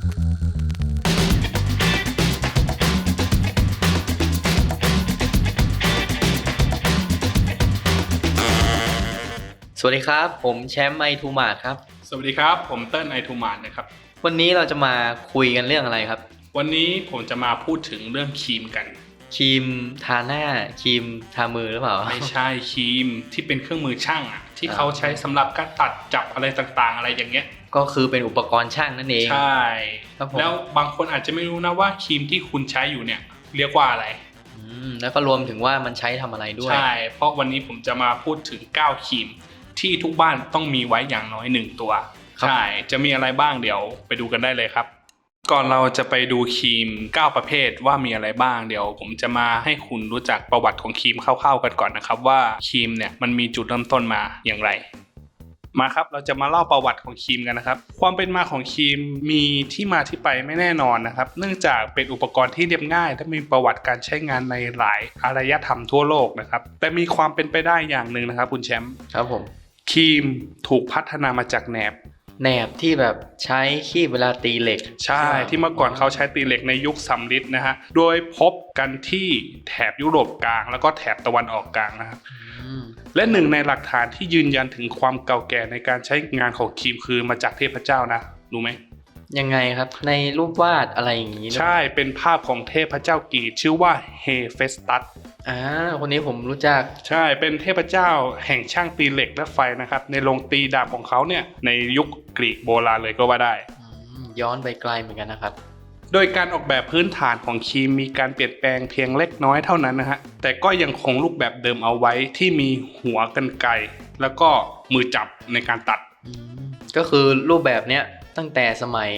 สวัสดีครับ ผมแชมป์ไอทูมาครับ สวัสดีครับ ผมเติ้ลไอทูมานนะครับ วันนี้เราจะมาคุยกันเรื่องอะไรครับ วันนี้ผมจะมาพูดถึงเรื่องครีมกัน ครีมทาหน้าครีมทามือหรือเปล่า ไม่ใช่ครีมที่เป็นเครื่องมือช่างอะที่อ่าเขาใช้สำหรับการตัดจับอะไรต่างๆ อะไรอย่างเงี้ย ก็คือเป็นอุปกรณ์ช่างนั่นเอง ใช่ครับผมแล้วบางคนอาจจะไม่รู้นะว่าครีมที่คุณใช้อยู่เนี่ยเรียกว่าอะไรอืมแล้วก็รวมถึงว่ามันใช้ทำอะไรด้วย ใช่ เพราะวันนี้ผมจะมาพูดถึง 9ครีมที่ทุกบ้านต้องมีไว้อย่างน้อยหนึ่งตัวครับใช่ จะมีอะไรบ้างเดี๋ยวไปดูกันได้เลยครับ ก่อนเราจะไปดูครีม 9 ประเภทว่ามีอะไรบ้างเดี๋ยว ผมจะมาให้คุณรู้จักประวัติของครีมคร่าวๆกันก่อนนะครับว่าครีมเนี่ยมันมีจุดเริ่มต้นมาอย่างไร มาครับเราจะมาเล่าประวัติของครีมกันนะครับ ความเป็นมาของครีมมีที่มาที่ไปไม่แน่นอนนะครับ เนื่องจากเป็นอุปกรณ์ที่เรียบง่าย และมีประวัติการใช้งานในหลายอารยธรรมทั่วโลกนะครับ แต่มีความเป็นไปได้อย่างหนึ่งนะครับ คุณแชมป์ครับผมครีมถูกพัฒนามาจากแหนบแหนบที่แบบใช้คีบเวลาตีเหล็ก ใช่ที่เมื่อก่อนเขาใช้ตีเหล็กในยุคสำริดนะฮะโดยพบกันที่แถบยุโรปกลาง แล้วก็แถบตะวันออกกลางนะครับอืม และหนึ่งในหลักฐานที่ยืนยันถึงความเก่าแก่ในการใช้งานของครีมคือมาจากเทพเจ้านะรู้ไหมยังไงครับในรูปวาดอะไรอย่างนี้หรือเปล่าใช่เป็นภาพของเทพเจ้ากรีกชื่อว่าเฮเฟสตัสอ่าคนนี้ผมรู้จักใช่เป็นเทพเจ้าแห่งช่างตีเหล็กและไฟนะครับ ในโรงตีดาบของเขาเนี่ยในยุคกรีกโบราณเลยก็ว่าได้อืมย้อนไปไกลเหมือนกันนะครับ โดยการออกแบบพื้นฐานของครีมมีการเปลี่ยนแปลงเพียงเล็กน้อยเท่านั้นนะฮะ แต่ก็ยังคงรูปแบบเดิมเอาไว้ที่มีหัวกันไกรแล้วก็มือจับในการตัดอืมก็คือรูปแบบเนี้ยตั้งแต่สมัย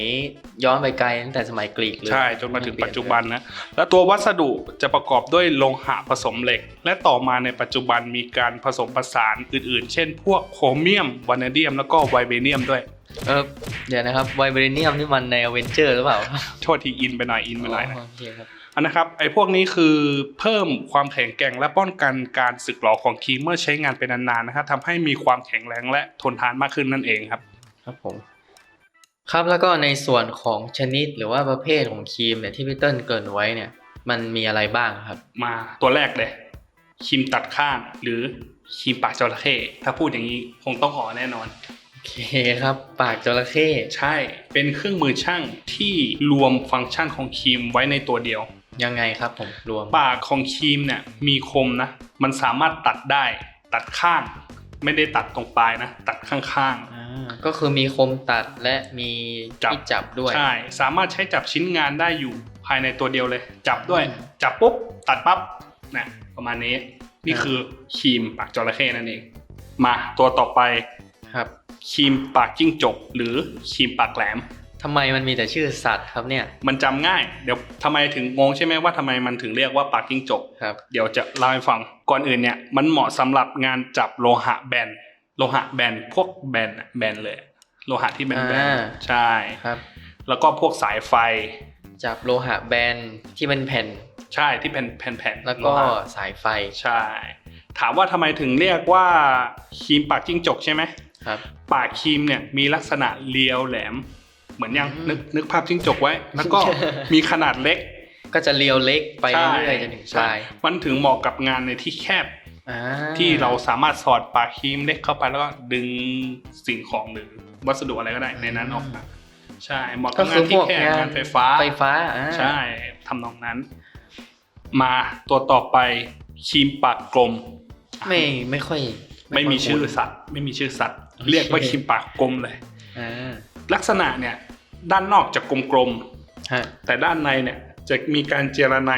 ย้อนไปไกลตั้งแต่สมัยกรีกเลยใช่จนมาถึงปัจจุบันนะและตัววัสดุจะประกอบด้วยโลหะผสมเหล็ก และต่อมาในปัจจุบันมีการผสมผสานอื่น ๆ เช่น พวกโครเมียมวานาเดียม แล้วก็ไวเบเนียมด้วยเออ เดี๋ยวนะครับไวเบรเนียมนี่มันในอเวนเจอร์หรือเปล่าโทษทีอินไปหน่อยอินไปหน่อยนะโอเคครับอันนะครับไอ้พวกนี้คือเพิ่มความแข็งแกร่งและป้องกันการสึกหรอของครีมเมื่อใช้งานเป็นนานๆนะครับทำให้มีความแข็งแรงและทนทานมากขึ้นนั่นเองครับครับผมครับแล้วก็ในส่วนของชนิดหรือว่าประเภทของครีมเนี่ยที่พี่เติ้ลเกรินไว้เนี่ย มันมีอะไรบ้างครับ มาตัวแรกเลยครีมตัดข้างหรือครีมปากจระเข้ถ้าพูดอย่างนี้คงต้องอ๋อแน่นอนโอ เคครับ ปากจระเข้ใช่ เป็นเครื่องมือช่างที่รวมฟังก์ชันของครีมไว้ในตัวเดียว ยังไงครับผมรวม ปากของครีมเนี่ยมีคมนะ มันสามารถตัดได้ ตัดข้าง ไม่ได้ตัดตรงปลายนะ ตัดข้างๆ อ่าก็คือมีคมตัดและมีจับ ที่จับด้วย ใช่ สามารถใช้จับชิ้นงานได้อยู่ภายในตัวเดียวเลย จับด้วย อืม จับปุ๊บ ตัดปั๊บนะประมาณนี้ นี่อ่าคือครีมปากจระเข้นั่นเอง มาตัวต่อไป ครับ ครีมปากจิ้งจก หรือครีมปากแหลม ทำไมมันมีแต่ชื่อสัตว์ครับเนี่ย มันจำง่าย เดี๋ยวทำไมถึงงงใช่ไหมว่าทำไมมันถึงเรียกว่าปากจิ้งจก ครับ เดี๋ยวจะเล่าให้ฟัง ก่อนอื่นเนี่ยมันเหมาะสำหรับงานจับโลหะแบน โลหะแบนพวกแบนอะแบนเลย โลหะที่แบนแบนอ่า ใช่ ครับ แล้วก็พวกสายไฟ จับโลหะแบนที่เป็นแผ่น ใช่ที่เป็นแผ่นๆแล้วโลก็หะสายไฟ ใช่ ถามว่าทำไมถึงเรียกว่าครีมปากจิ้งจกใช่ไหมครับ ปากครีมเนี่ยมีลักษณะเรียวแหลม เหมือนยังอืมนึกนึกภาพจิ้งจกไว้ แล้วก็มีขนาดเล็ก ก็จะเลียวเล็กไปใช่เรื่อยๆจนถึงปใช่ลายมันถึงเหมาะกับงานในที่แคบอ่าที่เราสามารถสอดปากครีมเล็กเข้าไปแล้วก็ดึงสิ่งของหรือวัสดุอะไรก็ได้ในนั้นออกมาใช่เหมาะก็กับคืงาอนพที่วกแคบงานงานไฟฟ้าไฟฟ้าอ่าใช่ทำนองนั้น มาตัวต่อไปครีมปากกลม ไม่ไม่ค่อย ไม่มีค่ยชื่อคุ้นสัตว์ ไม่มีชื่อสัตว์โอเคเรียกว่าครีมปากกลมเลยอ่าลักษณะเนี่ย ด้านนอกจะกลมฮะๆแต่ด้านในเนี่ยจะมีการเจรไน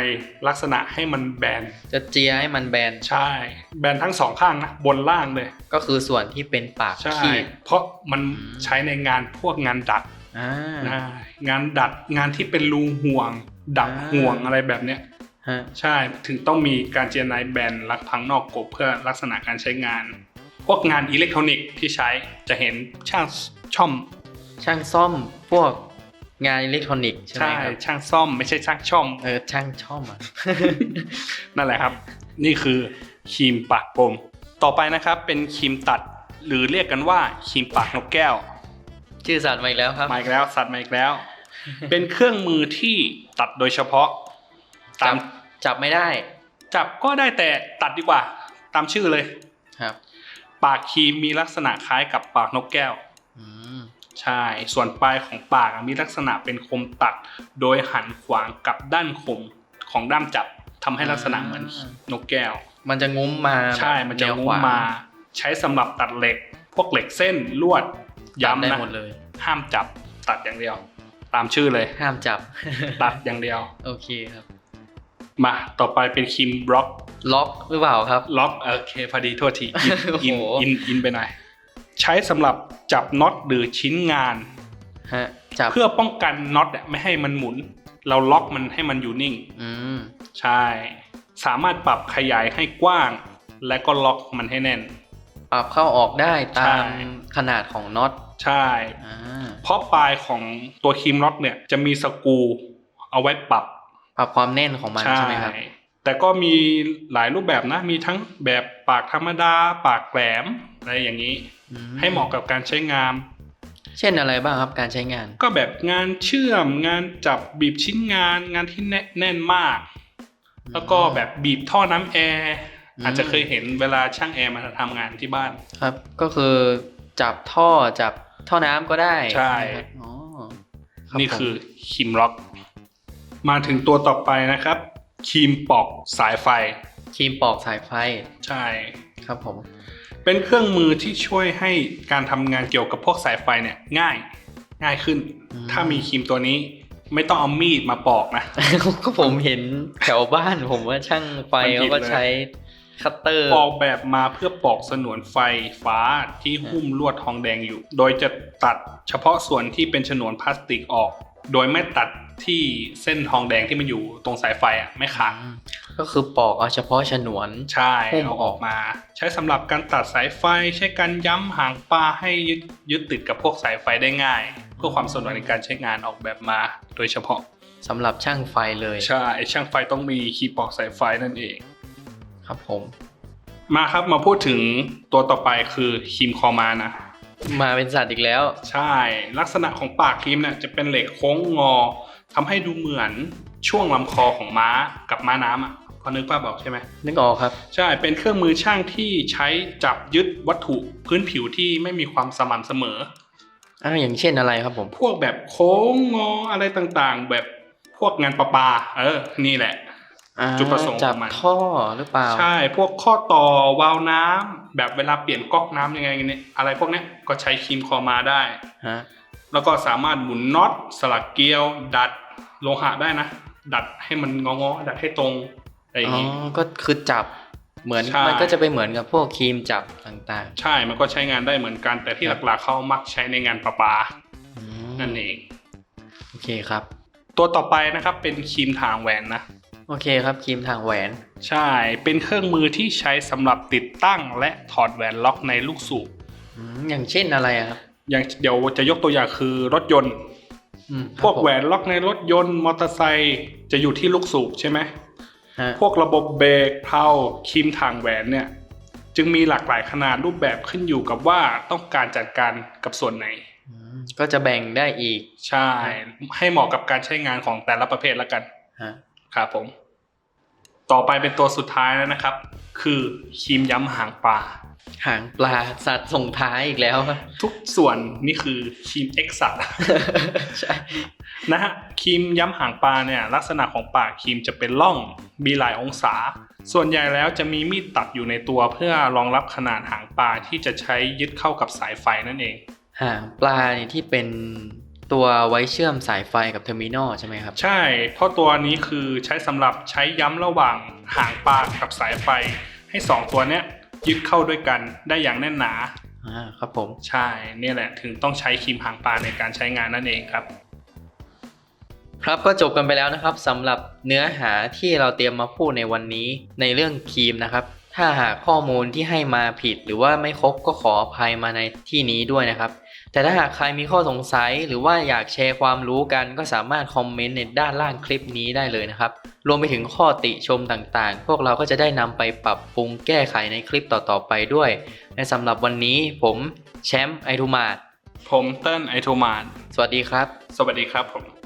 ลักษณะให้มันแบน จะเจียให้มันแบน ใช่ แบนทั้งสองข้างนะบนล่างเลย ก็คือส่วนที่เป็นปากใช่ขีดเพราะมันอืมใช้ในงานพวกงานดัดอ่านะงานดัดงานที่เป็นรูห่วง ดับอ่าห่วงอะไรแบบเนี้ยฮะ ใช่ถึงต้องมีการเจรไนแบนลักพังนอกกบเพื่อลักษณะการใช้งาน พวกงานอิเล็กทรอนิกส์ที่ใช้จะเห็นช่างช่อม ช่างซ่อมพวกงานอิเล็กทรอนิกส์ใช่ไหมใช่ครับช่างซ่อมไม่ใช่ช่างช่อมเออช่างช่อมอะนั่นแหละครับ นี่คือครีมปากกลมต่อไปนะครับเป็นครีมตัดหรือเรียกกันว่าครีมปากนกแก้ว ชื่อสัตว์มาอีกแล้วครับมาอีกแล้วสัตว์มาอีกแล้ว เป็นเครื่องมือที่ตัดโดยเฉพาะ ตาจัมบจับไม่ได้ จับก็ได้แต่ตัดดีกว่า ตามชื่อเลยครับ ปากครีมมีลักษณะคล้ายกับปากนกแก้วอืมใช่ ส่วนปลายของปากอะมีลักษณะเป็นคมตัด โดยหันขวางกับด้านคมของด้ามจับทำให้ลักษณะเหมือนนกแก้ว มันจะงุ้มมา ใช่ มันจะแวงุ้ขมวางมา ใช้สำหรับตัดเหล็ก พวกเหล็กเส้นลวดจับได้ย้ำนะหมดเลย ห้ามจับตัดอย่างเดียว ตามชื่อเลย ห้ามจับ ตัดอย่างเดียว โอเคครับ มาต่อไปเป็นครีมบล็อกล็อกหรือเปล่าครับ ล็อกโอเคพอดีโทษทีอินโอ้อินโหอินอินไปหน่อยใช้สำหรับจับน็อตหรือชิ้นงานฮะจับเพื่อป้องกันน็อตอะไม่ให้มันหมุน เราล็อกมันให้มันอยู่นิ่งอืมใช่ สามารถปรับขยายให้กว้าง และก็ล็อกมันให้แน่น ปรับเข้าออกได้ตามใช่ขนาดของน็อตใช่อ่าเพราะปลายของตัวครีมน็อตเนี่ยจะมีสกรูเอาไว้ปรับ ปรับความแน่นของมันใช่ไหมครับแต่ก็มีหลายรูปแบบนะ มีทั้งแบบปากธรรมดา ปากแหลมอะไรอย่างนี้อืให้เหมาะกับการใช้งาน เช่นอะไรบ้างครับการใช้งาน ก็แบบงานเชื่อมงานจับบีบชิ้นงานงานที่แน่แน่นมาก แล้วก็แบบบีบท่อน้ำแอร์อืมอาจจะเคยเห็นเวลาช่างแอร์มาทำงานที่บ้านครับ ก็คือจับท่อจับท่อน้ำก็ได้ใช่ไหมครับอ๋อรับนี่ผมคือครีมล็อก มาถึงตัวต่อไปนะครับครีมปอกสายไฟ ครีมปอกสายไฟ ใช่ครับผม เป็นเครื่องมือที่ช่วยให้การทำงานเกี่ยวกับพวกสายไฟเนี่ยง่ายง่ายขึ้นอืมถ้ามีครีมตัวนี้ไม่ต้องเอามีดมาปอกนะ ก็ผมเห็นแถวบ้านผมว่าช่างไฟมันผิเขาดก็เลยใช้คัตเตอร์ออกแบบมาเพื่อปอกสนวนไฟฟ้าที่หุ้มลวดทองแดงอยู่ โดยจะตัดเฉพาะส่วนที่เป็นฉนวนพลาสติกออก โดยไม่ตัด ที่เส้นทองแดงที่มันอยู่ตรงสายไฟอะไม่ขาดอืมก็คือปอกเอาเฉพาะฉนวนใช่หุ้มเอาออออกกมา ใช้สำหรับการตัดสายไฟ ใช้การย้ำหางปลาให้ยึดยึดติดกับพวกสายไฟได้ง่าย เพื่อความสะดวกในการใช้งานออกแบบมา โดยเฉพาะสำหรับช่างไฟเลยใช่ช่างไฟต้องมีคีย์ปอกสายไฟนั่นเอง ครับผม มาครับมาพูดถึงตัวต่อไปคือครีมคอมานะมาเป็นสัตว์อีกแล้ว ใช่ ลักษณะของปากครีมเนี่ยจะเป็นเหล็กโค้งงอ ทำให้ดูเหมือนช่วงลำคอของม้ากับม้าน้ำอะพอนึกภาพออกใช่ไหมนึกออกครับ ใช่เป็นเครื่องมือช่างที่ใช้จับยึดวัตถุพื้นผิวที่ไม่มีความสม่ำเสมออ่าอย่างเช่นอะไรครับผม พวกแบบโค้งงออะไรต่างๆ แบบพวกงานประปา เออ นี่แหละอ่าจุดประสงค์จับของมันท่อหรือเปล่า ใช่ พวกข้อต่อวาล์วน้ำแบบเวลาเปลี่ยนก๊อกน้ำยังไงเนี่ยอะไรพวกเนี้ยก็ใช้ครีมคอมาได้ฮะแล้วก็สามารถหมุนน็อตสลักเกลียว ดัด โลหะได้นะ ดัดให้มันงอๆดัดให้ตรงอะไรอย่าอ๋งองี้ก็คือจับเหมือนใช่มันก็จะไปเหมือนกับพวกครีมจับต่างใช่มันก็ใช้งานได้เหมือนกัน แต่ที่ครับหลักๆเขามักใช้ในงานประปาๆอืมนั่นเองโอเคครับ ตัวต่อไปนะครับเป็นครีมทางแหวนนะโอเคครับครีมทางแหวน ใช่เป็นเครื่องมือที่ใช้สำหรับติดตั้งและถอดแหวนล็อกในลูกสูบอืมอย่างเช่นอะไรอะครับอย่างเดี๋ยวจะยกตัวอย่างคือรถยนต์อืม พวกครับผมแหวนล็อกในรถยนต์มอเตอร์ไซค์จะอยู่ที่ลูกสูบใช่ไหมฮะพวกระบบเบรกเพลาครีมทางแหวนเนี่ย จึงมีหลากหลายขนาดรูปแบบขึ้นอยู่กับว่าต้องการจัดการกับส่วนไหนอืมก็จะแบ่งได้อีก ใช่ ให้เหมาะกับการใช้งานของแต่ละประเภทแล้วกันฮะครับผม ต่อไปเป็นตัวสุดท้ายแล้วนะครับ คือครีมย้ำหางปลา หางปลาสัตว์ส่งท้ายอีกแล้วครับทุกส่วนนี่คือครีมเอ็กซ์สัตใช่นะฮะครีมย้ำหางปลาเนี่ยลักษณะของปากครีมจะเป็นร่องมีหลายองศา ส่วนใหญ่แล้วจะมีมีดตัดอยู่ในตัวเพื่อรองรับขนาดหางปลาที่จะใช้ยึดเข้ากับสายไฟนั่นเอง หางปลานี่ที่เป็น ตัวไว้เชื่อมสายไฟกับเทอร์มินอลใช่ไหมครับ ใช่ เพราะตัวนี้คือใช้สำหรับใช้ย้ำระหว่างหางปลากับสายไฟ ให้สองตัวเนี้ยยึดเข้าด้วยกันได้อย่างแน่นหนาอ่าครับผม ใช่เนี่ยแหละถึงต้องใช้ครีมหางปลาในการใช้งานนั่นเองครับ ครับก็จบกันไปแล้วนะครับสำหรับเนื้อหาที่เราเตรียมมาพูดในวันนี้ในเรื่องครีมนะครับ ถ้าหากข้อมูลที่ให้มาผิดหรือว่าไม่ครบก็ขออภัยมาในที่นี้ด้วยนะครับ แต่ถ้าหากใครมีข้อสงสัยหรือว่าอยากแชร์ความรู้กัน ก็สามารถคอมเมนต์ในด้านล่างคลิปนี้ได้เลยนะครับ รวมไปถึงข้อติชมต่างๆ พวกเราก็จะได้นำไปปรับปรุงแก้ไขในคลิปต่อๆไปด้วยและสำหรับวันนี้ผมแชมป์ไอทูมาดผมเติ้ลไอโทมานสวัสดีครับ สวัสดีครับผม